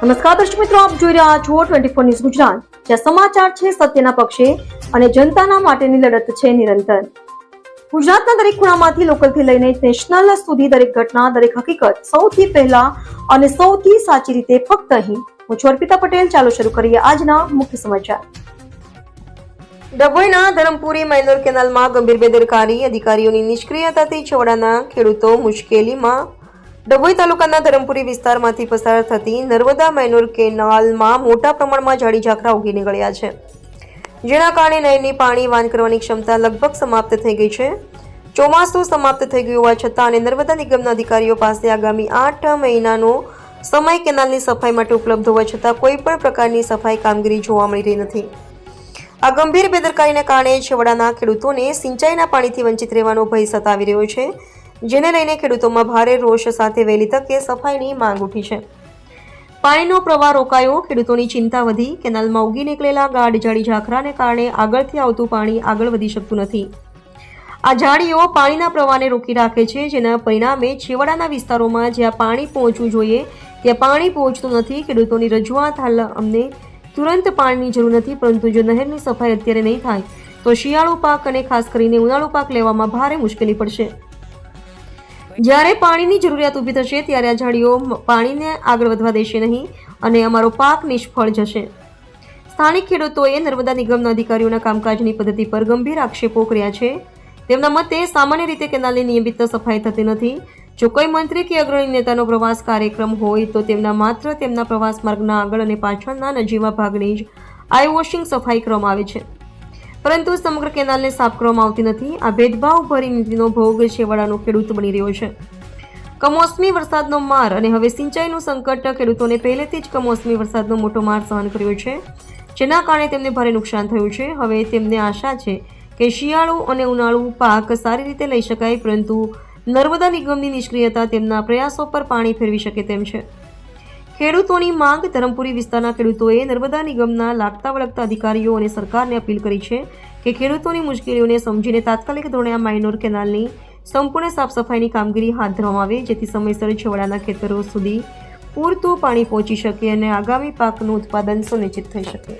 નમસ્કાર દર્શક મિત્રો, આપ જોઈ રહ્યા છો ટ્વેન્ટી ફોર ન્યૂઝ ગુજરાત. જ્યાં સમાચાર છે સત્યના પક્ષે અને જનતાના માટેની લડત છે નિરંતર. ગુજરાતના દરેક ખૂણામાંથી લોકલથી લઈને નેશનલ સુધી દરેક ઘટના, દરેક હકીકત સૌથી પહેલા અને સૌથી સાચી રીતે ફક્ત અહીં. હું છું અર્પિતા પટેલ. ચાલો શરૂ કરીએ આજના મુખ્ય સમાચાર. ડભોઈના ધરમપુરી માઇનોર કેનાલમાં ગંભીર બેદરકારી, અધિકારીઓની નિષ્ક્રિયતાથી છોડાના ખેડૂતો મુશ્કેલીમાં ડભોઈ તાલુકાના ધરમપુરી વિસ્તારમાંથી પસાર થતી નર્મદા માઇનોર કેનાલમાં મોટા પ્રમાણમાં જાડી ઝાકરા ઉગી નીકળ્યા છે. જેના કારણે નહેરની પાણી વાન કરવાની ક્ષમતા લગભગ સમાપ્ત થઈ ગઈ છે. ચોમાસું સમાપ્ત થઈ ગયું હોવા છતાં અને નર્મદા નિગમના અધિકારીઓ પાસે આગામી આઠ મહિનાનો સમય કેનાલની સફાઈ માટે ઉપલબ્ધ હોવા છતાં કોઈ પણ પ્રકારની સફાઈ કામગીરી જોવા મળી રહી નથી. આ ગંભીર બેદરકારીને કારણે છેવાડાના ખેડૂતોને સિંચાઈના પાણીથી વંચિત રહેવાનો ભય સતાવી રહ્યો છે. જેને લઈને ખેડૂતોમાં ભારે રોષ સાથે વહેલી તકે સફાઈની માંગ ઉઠી છે. પાણીનો પ્રવાહ રોકાયો, ખેડૂતોની ચિંતા વધી, કેનાલમાં ઉગી નીકળેલા ગાઢ જાડી ઝાખરાને કારણે આગળથી આવતું પાણી આગળ વધી શકતું નથી. આ ઝાડીઓ પાણીના પ્રવાહને રોકી રાખે છે, જેના પરિણામે છેવાડાના વિસ્તારોમાં જ્યાં પાણી પહોંચવું જોઈએ, ત્યાં પાણી પહોંચતું નથી, ખેડૂતોની રજૂઆત હાલ અમને તુરંત પાણીની જરૂર નથી, પરંતુ જો નહેરની સફાઈ અત્યારે નહીં થાય, તો શિયાળુ પાક અને ખાસ કરીને ઉનાળુ પાક લેવામાં ભારે મુશ્કેલી પડશે. જ્યારે પાણીની જરૂરિયાત ઊભી થશે ત્યારે આ ઝાડીઓ પાણીને આગળ વધવા દેશે નહીં અને અમારો પાક નિષ્ફળ જશે. સ્થાનિક ખેડૂતોએ નર્મદા નિગમના અધિકારીઓના કામકાજની પદ્ધતિ પર ગંભીર આક્ષેપો કર્યા છે. તેમના મતે સામાન્ય રીતે કેનાલની નિયમિત સફાઈ થતી નથી. જો કોઈ મંત્રી કે અગ્રણી નેતાનો પ્રવાસ કાર્યક્રમ હોય તો તેમના માત્ર તેમના પ્રવાસ માર્ગના આગળ અને પાછળના નજીવા ભાગની જ આઈ વોશિંગ સફાઈ કરવામાં આવે છે. પરંતુ સમગ્ર કેનાલને સાફ કરવામાં આવતી નથી. આ ભેદભાવ ભરી નીતિનો ભોગ છેવાડાનો ખેડૂત બની રહ્યો છે. કમોસમી વરસાદનો માર અને હવે સિંચાઈનું સંકટ, ખેડૂતોને પહેલેથી જ કમોસમી વરસાદનો મોટો માર સહન કર્યો છે. જેના કારણે તેમને ભારે નુકસાન થયું છે. હવે તેમને આશા છે કે શિયાળુ અને ઉનાળુ પાક સારી રીતે લઈ શકાય, પરંતુ નર્મદા નિગમની નિષ્ક્રિયતા તેમના પ્રયાસો પર પાણી ફેરવી શકે તેમ છે. ખેડૂતોની માંગ ધરમપુરી વિસ્તારના ખેડૂતોએ નર્મદા નિગમના લાગતા વળગતા અધિકારીઓ અને સરકારને અપીલ કરી છે કે ખેડૂતોની મુશ્કેલીઓને સમજીને તાત્કાલિક ધોરણે આ માઇનોર કેનાલની સંપૂર્ણ સાફસફાઈની કામગીરી હાથ ધરવામાં આવે, જેથી સમયસર છેવાડાના ખેતરો સુધી પૂરતું પાણી પહોંચી શકે અને આગામી પાકનું ઉત્પાદન સુનિશ્ચિત થઈ શકે.